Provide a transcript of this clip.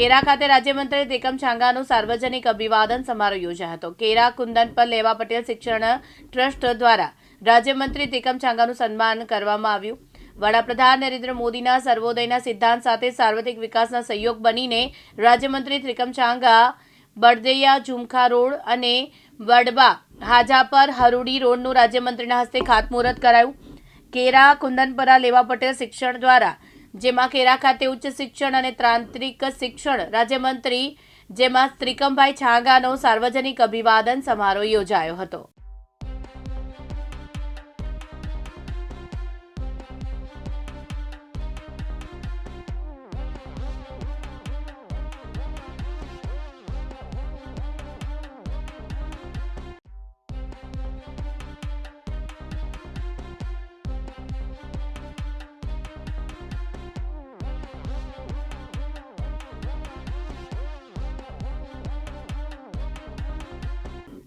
કેરા ખાતે રાજ્યમંત્રી ત્રિકમ છાંગાનું સાર્વજનિક અભિવાદન સમારોહ યોજાયો હતો. કેરા કુંદન પર લેવા પટેલ શિક્ષણ ટ્રસ્ટ દ્વારા રાજ્યમંત્રી ત્રિકમ છાંગાનું સન્માન કરવામાં આવ્યું. વડાપ્રધાન નરેન્દ્ર મોદીના સર્વોદયના સિદ્ધાંત સાથે સાર્વત્રિક વિકાસના સહયોગ બનીને રાજ્યમંત્રી ત્રિકમ છાંગા બળદૈયા ઝુમખા રોડ અને વડબા હાજાપર હરુડી રોડનું રાજ્યમંત્રીના હસ્તે ખાતમુહૂર્ત કરાયું. કેરા કુંદનપરા લેવા પટેલ શિક્ષણ દ્વારા જેમાં કેરા ખાતે ઉચ્ચ શિક્ષણ અને તાંત્રિક શિક્ષણ રાજ્યમંત્રી જેમાં ત્રિકમભાઈ છાંગાનો સાર્વજનિક અભિવાદન સમારોહ યોજાયો હતો.